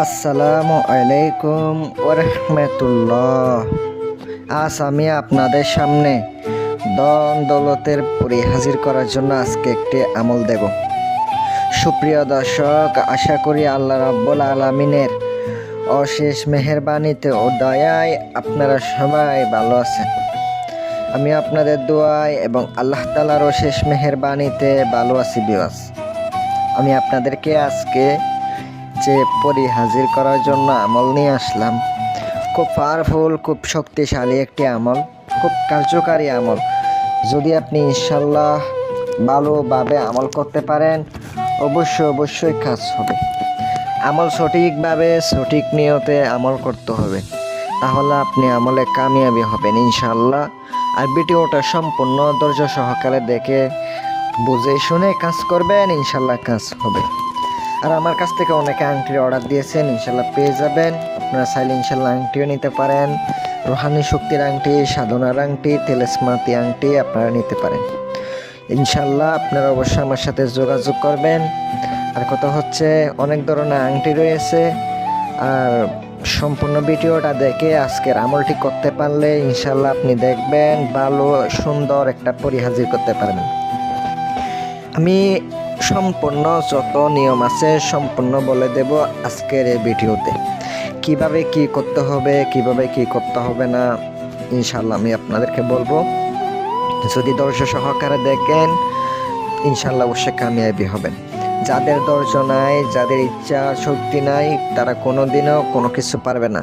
আসসালামু আলাইকুম ওরহমতুল্লাহ। আজ আমি আপনাদের সামনে দন দৌলতের পরি হাজির করার জন্য আজকে একটি আমল দেব। সুপ্রিয় দর্শক, আশা করি আল্লাহ রাব্বুল আলমিনের অশেষ মেহেরবানিতে ও দয়ায় আপনারা সবাই ভালো আছেন। আমি আপনাদের দোয়ায় এবং আল্লাহ তালার অশেষ মেহেরবানিতে ভালো আছি বিওয়াস। আমি আপনাদেরকে আজকে যে পরি হাজির করার জন্য আমল নিয়ে আসলাম। খুব পাওয়ারফুল খুব শক্তিশালী একটি আমল, খুব কার্যকারী আমল। যদি আপনি ইনশাল্লাহ ভালোভাবে আমল করতে পারেন, অবশ্যই অবশ্যই কাজ হবে। আমল সঠিকভাবে, সঠিক নিয়তে আমল করতে হবে। তাহলে আপনি আমলে কামিয়াবি হবেন ইনশাল্লাহ আর ভিডিওটা সম্পূর্ণ ধৈর্য সহকারে দেখে, বুঝে শুনে কাজ করবেন ইনশাল্লাহ কাজ হবে। আর আমার কাছ থেকে অনেকে আংটির অর্ডার দিয়েছেন, ইনশাল্লাহ পেয়ে যাবেন। আপনারা চাইলে ইনশাল্লাহ আংটিও নিতে পারেন। রোহানি শক্তির আংটি, সাধনার আংটি তেলেসমাতি আংটি আপনারা নিতে পারেন। ইনশাল্লাহ আপনারা অবশ্যই আমার সাথে যোগাযোগ করবেন। আর কথা হচ্ছে, অনেক ধরনের আংটি রয়েছে। আর সম্পূর্ণ ভিডিওটা দেখে আজকের আমলটি করতে পারলে ইনশাল্লাহ আপনি দেখবেন ভালো, সুন্দর একটা পরিহাজির করতে পারবেন। আমি সম্পূর্ণ যত নিয়ম আছে সম্পূর্ণ বলে দেব আজকের এই ভিডিওতে। কীভাবে কি করতে হবে, কীভাবে কি করতে হবে না ইনশাল্লাহ আমি আপনাদেরকে বলব। যদি ধৈর্য সহকারে দেখেন ইনশাল্লাহ অবশ্যই কামিয়াবি হবেন। যাদের ধৈর্য নাই, যাদের ইচ্ছা, শক্তি নাই, তারা কোনো দিনও কোনো কিছু পারবে না।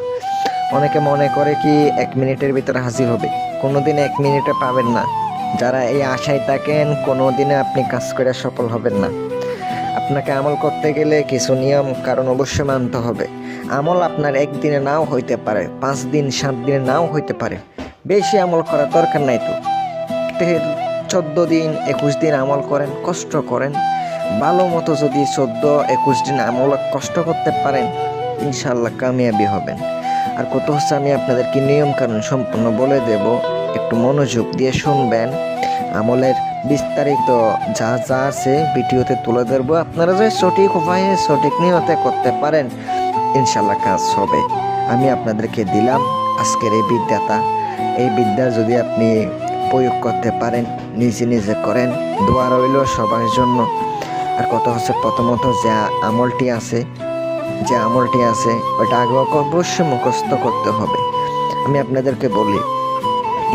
অনেকে মনে করে কি, এক মিনিটের ভিতরে হাজির হবে। কোনো দিন এক মিনিটে পাবেন না। যারা এই আশায় থাকেন কোনো দিনে আপনি কাজ করে সফল হবেন না। আপনাকে আমল করতে গেলে কিছু নিয়ম, কারণ অবশ্যই মানতে হবে। আমল আপনার একদিনে নাও হইতে পারে, পাঁচ দিন, সাত দিনে নাও হইতে পারে। বেশি আমল করার দরকার নাই তো। চোদ্দ দিন, একুশ দিন আমল করেন, কষ্ট করেন। ভালো মতো যদি চোদ্দ, একুশ দিন আমল কষ্ট করতে পারেন ইনশাল্লাহ কামিয়াবি হবেন। আর কত হচ্ছে আমি আপনাদেরকে নিয়ম কানুন সম্পূর্ণ বলে দেব। একটু মনোযোগ দিয়ে শুনবেন। আমলের বিস্তারিত যা যা আছে ভিডিওতে তুলে ধরবো। আপনারা যে সঠিক উপায়ে, সঠিক নিয়তে করতে পারেন ইনশাল্লাহ কাজ হবে। আমি আপনাদেরকে দিলাম আজকের এই বিদ্যাটা। এই বিদ্যা যদি আপনি প্রয়োগ করতে পারেন, নিজে নিজে করেন, দোয়া রইল সবার জন্য। আর কত হচ্ছে প্রথমত যে আমলটি আছে, যে আমলটি আছে, ওটা আগে অবশ্যই মুখস্থ করতে হবে। আমি আপনাদেরকে বলি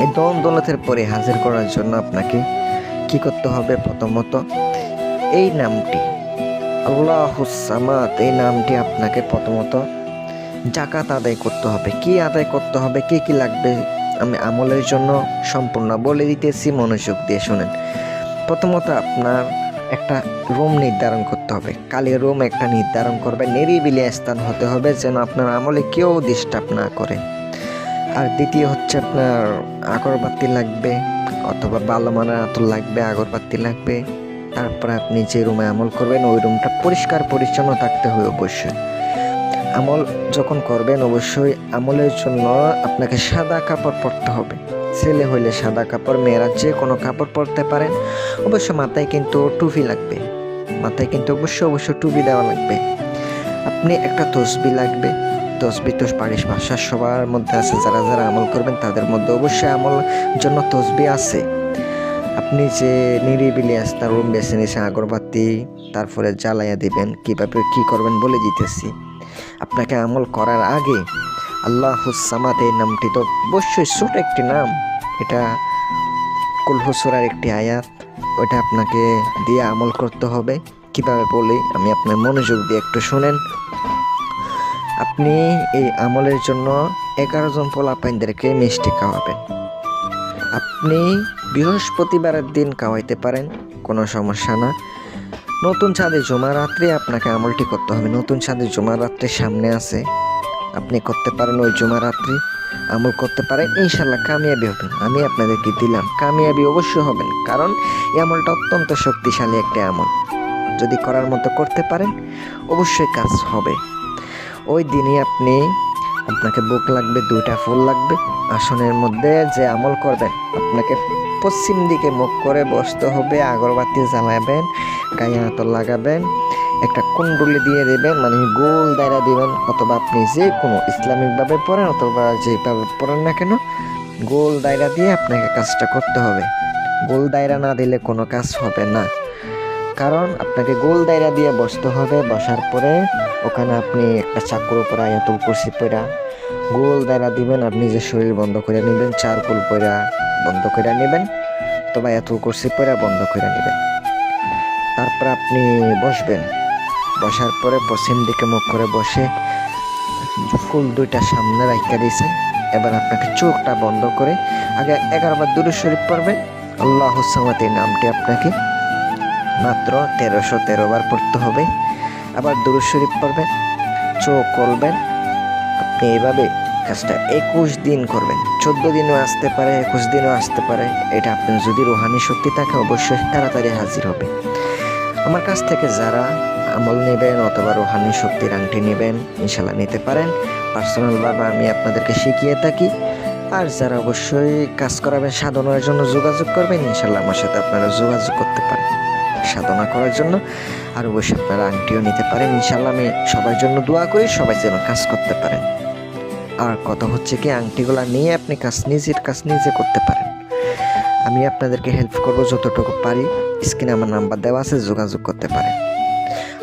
এই দন দৌলতের পরে হাজির করার জন্য আপনাকে কি করতে হবে? প্রথমত, এই নামটি আল্লাহুসামাত এই নামটি আপনাকে প্রথমত জাকাত আদায় করতে হবে। কি আদায় করতে হবে? কি কি লাগবে? আমি আমলের জন্য সম্পূর্ণ বলে দিতেছি, মনোযোগ দিয়ে শোনেন। প্রথমত আপনার একটা রুম নির্ধারণ করতে হবে। কালি রুম একটা নির্ধারণ করবে, নিরিবিলি স্থান হতে হবে যেন আপনার আমলে কেউ ডিস্টার্ব না করে। আর দ্বিতীয় হচ্ছে আপনার আগরবাতি লাগবে, অথবা ভালো মানের আতর লাগবে আগরবাতি লাগবে। তারপরে আপনি যে রুমে আমল করবেন, ওই রুমটা পরিষ্কার পরিচ্ছন্ন থাকতে হবে অবশ্যই। আমল যখন করবেন, অবশ্যই আমলের জন্য আপনাকে সাদা কাপড় পরতে হবে। ছেলে হইলে সাদা কাপড়, মেয়েরা যে কোনো কাপড় পরতে পারেন। অবশ্য মাথায় কিন্তু টুপি লাগবে। মাথায় কিন্তু অবশ্যই অবশ্যই টুপি দেওয়া লাগবে। আপনি একটা তসবি লাগবে। তসবি তো পারিস ভাষা সবার মধ্যে আছে, যারা যারা আমল করবেন তাদের মধ্যে অবশ্যই আমল জন্য তসবি আছে। আপনি যে নিরিবিলি আস্তা রুম বেছে নিয়েছেন, আগরবাতি, তারপরে জ্বালাইয়া দিবেন, কীভাবে কি করবেন বলে দিতেছি। আপনাকে আমল করার আগে আল্লাহ হুসামাদ এই নামটি তো অবশ্যই ছোট একটি নাম। এটা কুলহুসুরার একটি আয়াত, ওইটা আপনাকে দিয়ে আমল করতে হবে। কীভাবে বলি, আমি আপনার মনোযোগ দিয়ে একটু শুনেন। আপনি এই আমলের জন্য এগারো জন পোলাপাইনদেরকে মিষ্টি খাওয়াবেন। আপনি বৃহস্পতিবারের দিন খাওয়াইতে পারেন, কোনো সমস্যা না। নতুন ছাদে জমা রাত্রে আপনাকে আমলটি করতে হবে। নতুন ছাদে জমা রাত্রে সামনে আছে। আপনি করতে পারেন ওই জমা রাত্রি আমল করতে পারেন। ইনশাল্লাহ কামিয়াবি হবেন। আমি আপনাদেরকে দিলাম, কামিয়াবি অবশ্যই হবেন, কারণ এই আমলটা অত্যন্ত শক্তিশালী একটা আমল। যদি করার মতো করতে পারেন, অবশ্যই কাজ হবে। ওই দিনই আপনি, আপনাকে বুক লাগবে, দুইটা ফুল লাগবে, আসনের মধ্যে যে আমল করবেন, আপনাকে পশ্চিম দিকে মুখ করে বসতে হবে, আগরবাতি জ্বালাবেন গায়ে হাতল লাগাবেন, একটা কুণ্ডলি দিয়ে দেবেন মানে গোল দায়রা দিবেন, অথবা আপনি যে কোনো ইসলামিকভাবে পড়েন অথবা যেভাবে পড়েন না কেন, গোল দায়রা দিয়ে আপনাকে কাজটা করতে হবে। গোল দায়রা না দিলে কোনো কাজ হবে না। কারণ আপনাকে গোল দায়রা দিয়ে বসতে হবে, বসার পরে ওখানে আপনি একটা চাকুর উপর আয়াতুল কুরসি পড়া গোল দায়রা দিবেন আর নিজের শরীর বন্ধ করে নেবেন, চারকুল পড়া বন্ধ করে নেবেন অথবা আয়াতুল কুরসি পড়া বন্ধ করে নেবেন। তারপর আপনি বসবেন। বসার পরে পশ্চিম দিকে মুখ করে বসে ফুল দুইটা সামনে রাখা দিয়েছেন। এবার আপনাকে চোখটা বন্ধ করে আগে এগারো বার দূরে শরীফ পড়বেন। আল্লাহ সামাত এই নামটি আপনাকে মাত্র তেরোশো তেরো বার পড়তে হবে। আবার দুরুদ শরীফ পড়বেন, চোখ করবেন আপনি এইভাবে কাজটা একুশ দিন করবেন। চোদ্দ দিনও আসতে পারে, একুশ দিনও আসতে পারে। এটা আপনার যদি রোহানি শক্তি থাকে, অবশ্যই তাড়াতাড়ি হাজির হবে। আমার কাছ থেকে যারা আমল নেবেন অথবা রোহানি শক্তির আংটি নেবেন ইনশাল্লাহ নিতে পারেন। পার্সোনালভাবে আমি আপনাদেরকে শিখিয়ে থাকি। আর যারা অবশ্যই কাজ করাবেন, সাধনার জন্য যোগাযোগ করবেন ইনশাল্লাহ আমার সাথে আপনারা যোগাযোগ করতে পারেন। সাধনা করার জন্য। আর অবশ্যই আপনারা আংটিও নিতে পারেন। ইনশাল্লাহ আমি সবার জন্য দোয়া করি, সবাই যেন কাজ করতে পারেন। আর কথা হচ্ছে কি, আংটিগুলা নিয়ে আপনি কাজ নিজের কাজ নিজে করতে পারেন। আমি আপনাদেরকে হেল্প করব যতটুকু পারি। স্ক্রিনে আমার নাম্বার দেওয়া আছে, যোগাযোগ করতে পারেন।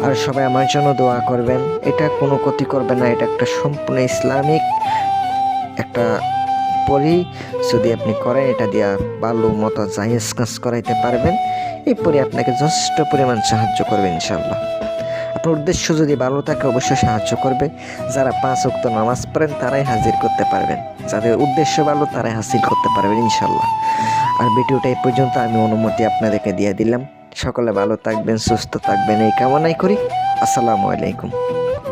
আর সবাই আমার জন্য দোয়া করবেন। এটা কোনো ক্ষতি করবে না, এটা একটা সম্পূর্ণ ইসলামিক একটা পরি যদি আপনি করেন, এটা দিয়া ভালো মতো জাহেজ কাজ করাইতে পারবেন। এই পরি আপনাকে যথেষ্ট পরিমাণ সাহায্য করবে ইনশাল্লাহ আপনার উদ্দেশ্য যদি ভালো থাকে, অবশ্যই সাহায্য করবে। যারা পাঁচ অক্ত নামাজ পড়েন, তারাই হাজির করতে পারবেন। যাদের উদ্দেশ্য ভালো, তারাই হাসিল করতে পারবেন ইনশাল্লাহ আর ভিডিওটা এই পর্যন্ত, আমি অনুমতি আপনাদেরকে দিয়ে দিলাম। সকলে ভালো থাকবেন, সুস্থ থাকবেন, এই কামনাই করি। আসসালামু আলাইকুম।